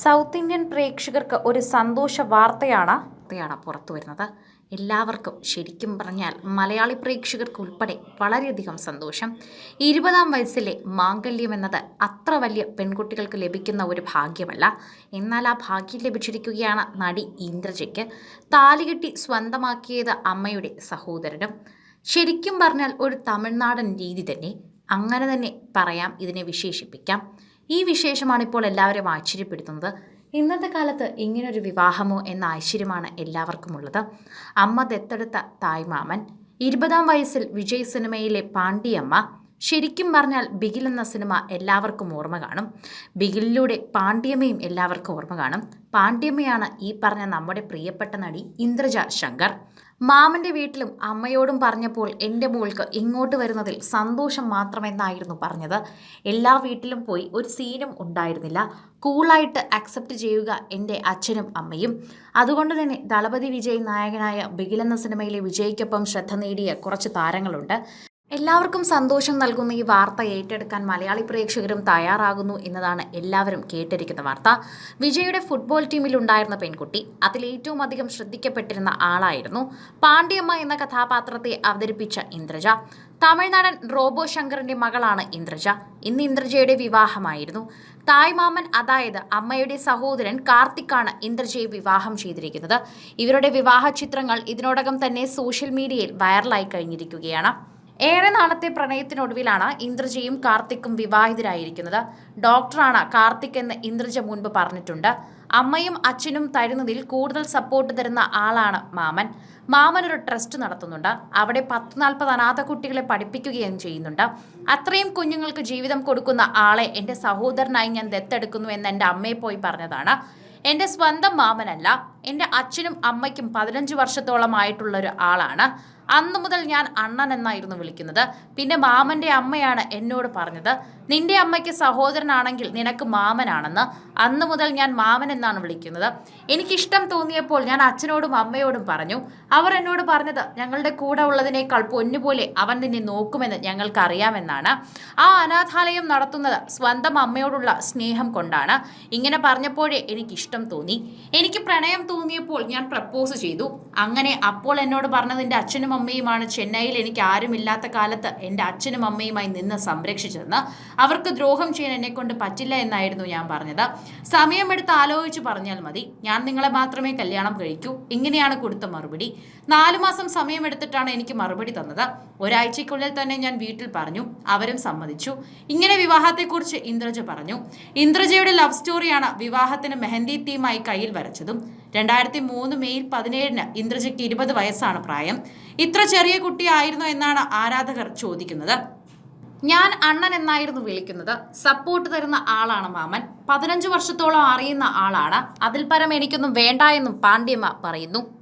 South Indian പ്രേക്ഷകർക്ക് ഒരു സന്തോഷ വാർത്തയാണ് വാർത്തയാണ് പുറത്തു വരുന്നത്. എല്ലാവർക്കും ശരിക്കും പറഞ്ഞാൽ മലയാളി പ്രേക്ഷകർക്ക് ഉൾപ്പെടെ വളരെയധികം സന്തോഷം. ഇരുപതാം വയസ്സിലെ മാംഗല്യം എന്നത് അത്ര വലിയ പെൺകുട്ടികൾക്ക് ലഭിക്കുന്ന ഒരു ഭാഗ്യമല്ല. എന്നാൽ ആ ഭാഗ്യം ലഭിച്ചിരിക്കുകയാണ് നടി ഇന്ദ്രജയ്ക്ക് താലികെട്ടി സ്വന്തമാക്കിയത് അമ്മയുടെ സഹോദരനും. ശരിക്കും പറഞ്ഞാൽ ഒരു തമിഴ്നാടൻ രീതി തന്നെ. അങ്ങനെ തന്നെ പറയാം ഇതിനെ വിശേഷിപ്പിക്കാം. ഈ വിശേഷമാണ് ഇപ്പോൾ എല്ലാവരും ആശ്ചര്യപ്പെടുത്തുന്നത്. ഇന്നത്തെ കാലത്ത് ഇങ്ങനൊരു വിവാഹമോ എന്ന ഐശ്വര്യമാണ് എല്ലാവർക്കുമുള്ളത്. അമ്മ ദത്തെടുത്ത തായ്മാമൻ ഇരുപതാം വയസ്സിൽ വിജയ് സിനിമയിലെ പാണ്ഡിയമ്മ ശരിക്കും പറഞ്ഞാൽ ബിഗിൽ എന്ന സിനിമ എല്ലാവർക്കും ഓർമ്മ കാണും. ബിഗിലിലൂടെ പാണ്ഡ്യമ്മയും എല്ലാവർക്കും ഓർമ്മ കാണും. പാണ്ഡ്യമ്മയാണ് ഈ പറഞ്ഞ നമ്മുടെ പ്രിയപ്പെട്ട നടി ഇന്ദ്രജ ശങ്കർ. മാമന്റെ വീട്ടിലും അമ്മയോടും പറഞ്ഞപ്പോൾ എന്റെ മോൾക്ക് ഇങ്ങോട്ട് വരുന്നതിൽ സന്തോഷം മാത്രമെന്നായിരുന്നു പറഞ്ഞത്. എല്ലാ വീട്ടിലും പോയി ഒരു സീനും ഉണ്ടായിരുന്നില്ല. കൂളായിട്ട് അക്സെപ്റ്റ് ചെയ്യുക എന്റെ അച്ഛനും അമ്മയും. അതുകൊണ്ട് തന്നെ ദളപതി വിജയ് നായകനായ ബിഗിൽ എന്ന സിനിമയിലെ വിജയ്ക്കൊപ്പം ശ്രദ്ധ നേടിയ കുറച്ച് താരങ്ങളുണ്ട്. എല്ലാവർക്കും സന്തോഷം നൽകുന്ന ഈ വാർത്ത ഏറ്റെടുക്കാൻ മലയാളി പ്രേക്ഷകരും തയ്യാറാകുന്നു എന്നതാണ് എല്ലാവരും കേട്ടിരിക്കുന്ന വാർത്ത. വിജയുടെ ഫുട്ബോൾ ടീമിൽ ഉണ്ടായിരുന്ന പെൺകുട്ടി അതിൽ ഏറ്റവും അധികം ശ്രദ്ധിക്കപ്പെട്ടിരുന്ന ആളായിരുന്നു. പാണ്ഡ്യമ്മ എന്ന കഥാപാത്രത്തെ അവതരിപ്പിച്ച ഇന്ദ്രജ. തമിഴ്നാടൻ റോബോ ശങ്കറിന്റെ മകളാണ് ഇന്ദ്രജ. ഇന്ന് ഇന്ദ്രജയുടെ വിവാഹമായിരുന്നു. തായ്മാമൻ അതായത് അമ്മയുടെ സഹോദരൻ കാർത്തിക്കാണ് ഇന്ദ്രജയെ വിവാഹം ചെയ്തിരിക്കുന്നത്. ഇവരുടെ വിവാഹ ചിത്രങ്ങൾ ഇതിനോടകം തന്നെ സോഷ്യൽ മീഡിയയിൽ വൈറലായി കഴിഞ്ഞിരിക്കുകയാണ്. ഏറെ നാളത്തെ പ്രണയത്തിനൊടുവിലാണ് ഇന്ദ്രജയും കാർത്തിക്കും വിവാഹിതരായിരിക്കുന്നത്. ഡോക്ടറാണ് കാർത്തിക് എന്ന് ഇന്ദ്രജ മുൻപ് പറഞ്ഞിട്ടുണ്ട്. അമ്മയും അച്ഛനും തരുന്നതിൽ കൂടുതൽ സപ്പോർട്ട് തരുന്ന ആളാണ് മാമൻ. മാമൻ ഒരു ട്രസ്റ്റ് നടത്തുന്നുണ്ട്. അവിടെ പത്ത് നാൽപ്പത് അനാഥ കുട്ടികളെ പഠിപ്പിക്കുകയും ചെയ്യുന്നുണ്ട്. അത്രയും കുഞ്ഞുങ്ങൾക്ക് ജീവിതം കൊടുക്കുന്ന ആളെ എന്റെ സഹോദരനായി ഞാൻ ദത്തെടുക്കുന്നു എന്ന് എന്റെ അമ്മയെ പോയി പറഞ്ഞതാണ്. എന്റെ സ്വന്തം മാമനല്ല എന്റെ അച്ഛനും അമ്മയ്ക്കും പതിനഞ്ച് വർഷത്തോളമായിട്ടുള്ള ഒരു ആളാണ്. അന്നു മുതൽ ഞാൻ അണ്ണൻ എന്നായിരുന്നു വിളിക്കുന്നത്. പിന്നെ മാമന്റെ അമ്മയാണ് എന്നോട് പറഞ്ഞത്. നിന്റെ അമ്മയ്ക്ക് സഹോദരനാണെങ്കിൽ നിനക്ക് മാമനാണെന്ന്. അന്നു മുതൽ ഞാൻ മാമൻ എന്നാണ് വിളിക്കുന്നത്. എനിക്കിഷ്ടം തോന്നിയപ്പോൾ ഞാൻ അച്ഛനോടും അമ്മയോടും പറഞ്ഞു. അവർ എന്നോട് പറഞ്ഞത് ഞങ്ങളുടെ കൂടെ ഉള്ളതിനേക്കാൾ പൊന്നുപോലെ അവൻ നിന്നെ നോക്കുമെന്ന് ഞങ്ങൾക്കറിയാമെന്നാണ്. ആ അനാഥാലയം നടത്തുന്നത് സ്വന്തം അമ്മയോടുള്ള സ്നേഹം കൊണ്ടാണ്. ഇങ്ങനെ പറഞ്ഞപ്പോഴേ എനിക്കിഷ്ടം തോന്നി. എനിക്ക് പ്രണയം തോന്നിയപ്പോൾ ഞാൻ പ്രപ്പോസ് ചെയ്തു. അങ്ങനെ അപ്പോൾ എന്നോട് പറഞ്ഞത് എന്റെ അച്ഛനും അമ്മയുമാണ്. ചെന്നൈയിൽ എനിക്ക് ആരുമില്ലാത്ത കാലത്ത് എന്റെ അച്ഛനും അമ്മയുമായി നിന്ന് സംരക്ഷിച്ചതെന്ന്. അവർക്ക് ദ്രോഹം ചെയ്യാൻ എന്നെ കൊണ്ട് പറ്റില്ല എന്നായിരുന്നു ഞാൻ പറഞ്ഞത്. സമയമെടുത്ത് ആലോചിച്ച് പറഞ്ഞാൽ മതി. ഞാൻ നിങ്ങളെ മാത്രമേ കല്യാണം കഴിക്കൂ. ഇങ്ങനെയാണ് കൊടുത്ത മറുപടി. നാലു മാസം സമയമെടുത്തിട്ടാണ് എനിക്ക് മറുപടി തന്നത്. ഒരാഴ്ചയ്ക്കുള്ളിൽ തന്നെ ഞാൻ വീട്ടിൽ പറഞ്ഞു. അവരും സമ്മതിച്ചു. ഇങ്ങനെ വിവാഹത്തെക്കുറിച്ച് ഇന്ദ്രജ പറഞ്ഞു. ഇന്ദ്രജയുടെ ലവ് സ്റ്റോറിയാണ് വിവാഹത്തിന് മെഹന്തി തീമായി കയ്യിൽ വരച്ചതും. രണ്ടായിരത്തി മൂന്ന് മെയ് പതിനേഴിന് ഇന്ദ്രജയ്ക്ക് ഇരുപത് വയസ്സാണ് പ്രായം. ഇത്ര ചെറിയ കുട്ടിയായിരുന്നു എന്നാണ് ആരാധകർ ചോദിക്കുന്നത്. ഞാൻ അണ്ണൻ എന്നായിരുന്നു വിളിക്കുന്നത്. സപ്പോർട്ട് തരുന്ന ആളാണ് മാമൻ. പതിനഞ്ച് വർഷത്തോളം അറിയുന്ന ആളാണ്. അതിൽ പരം എനിക്കൊന്നും വേണ്ട എന്നും പാണ്ഡ്യമ്മ പറയുന്നു.